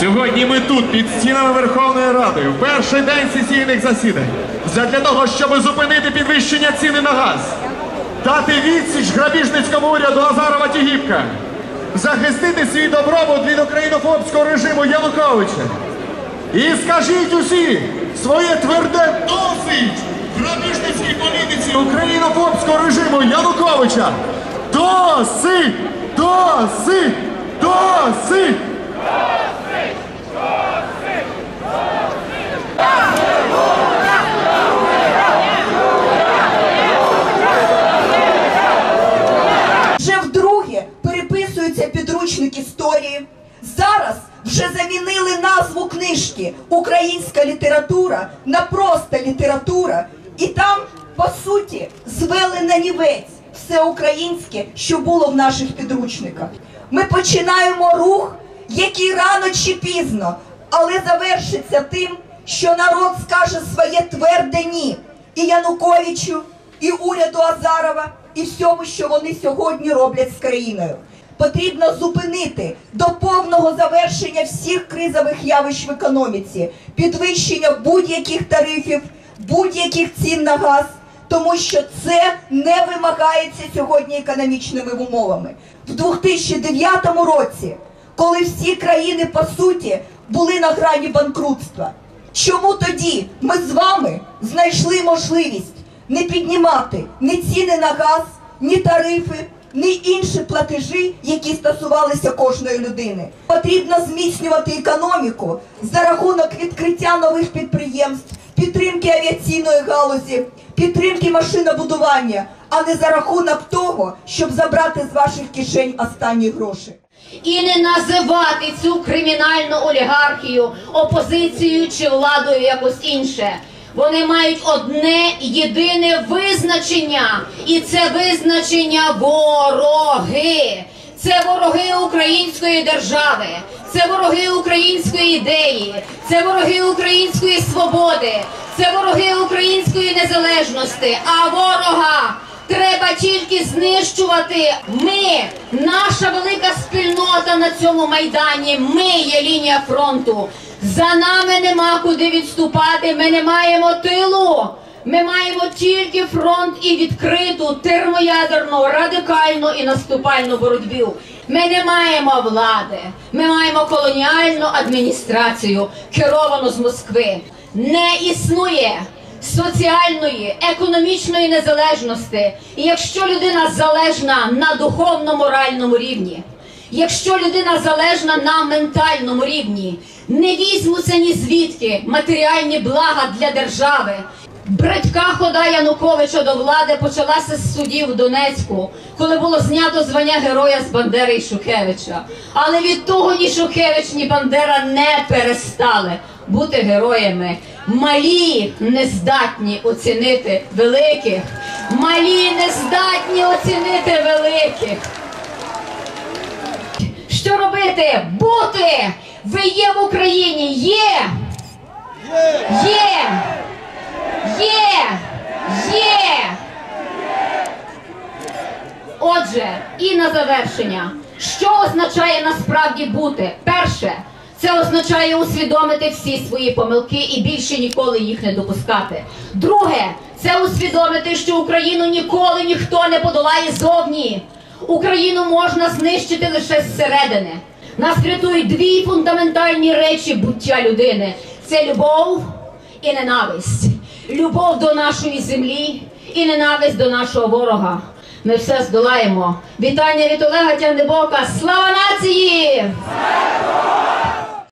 Сьогодні ми тут, під стінами Верховної Ради, в перший день сесійних засідань, для того, щоб зупинити підвищення ціни на газ, дати відсіч грабіжницькому уряду Азарова Тігіпка, захистити свій добробут від українофобського режиму Януковича. І скажіть усі своє тверде досить грабіжницькій політиці українофобського режиму Януковича. Досить! Досить! Досить! Вже вдруге переписується підручник історії. Зараз вже замінили назву книжки Українська література на просто література, і там, по суті, звели на нівець все українське, що було в наших підручниках. Ми починаємо рух, який рано чи пізно, але завершиться тим, що народ скаже своє тверде ні і Януковичу, і уряду Азарова, і всьому, що вони сьогодні роблять з країною. Потрібно зупинити до повного завершення всіх кризових явищ в економіці, підвищення будь-яких тарифів, будь-яких цін на газ, тому що це не вимагається сьогодні економічними умовами. В 2009 році, коли всі країни по суті були на грані банкрутства, чому тоді ми з вами знайшли можливість не піднімати ні ціни на газ, ні тарифи, ні інші платежі, які стосувалися кожної людини. Потрібно зміцнювати економіку за рахунок відкриття нових підприємств, підтримки авіаційної галузі, підтримки машинобудування, а не за рахунок того, щоб забрати з ваших кишень останні гроші. і не називати цю кримінальну олігархію опозицією чи владою якось інше. Вони мають одне єдине визначення, і це визначення вороги. Це вороги української держави, це вороги української ідеї, це вороги української свободи, це вороги української незалежності. А ворога треба тільки знищувати. Ми, наша велика спільнота на цьому майдані. Ми є лінія фронту. За нами нема куди відступати. Ми не маємо тилу. Ми маємо тільки фронт і відкриту термоядерну, радикальну і наступальну боротьбу. Ми не маємо влади. Ми маємо колоніальну адміністрацію, керовану з Москви. Не існує соціальної, економічної незалежності. І якщо людина залежна на духовно-моральному рівні, якщо людина залежна на ментальному рівні, не візьмуться ні звідки матеріальні блага для держави. Братька хода Януковича до влади почалася з судів в Донецьку, коли було знято звання героя з Бандери і Шухевича. Але від того ні Шухевич, ні Бандера не перестали бути героями. Малі не здатні оцінити великих. Малі не здатні оцінити великих. Що робити? Бути! Ви є в Україні! Є! Є! Є! Є! Отже, і на завершення, що означає насправді бути? Перше, це означає усвідомити всі свої помилки і більше ніколи їх не допускати. Друге, це усвідомити, що Україну ніколи ніхто не подолає зовні. Україну можна знищити лише зсередини. Нас рятують дві фундаментальні речі буття людини: це любов і ненависть. Любов до нашої землі і ненависть до нашого ворога. Ми все здолаємо. Вітання від Олега Тяндебока. Слава нації!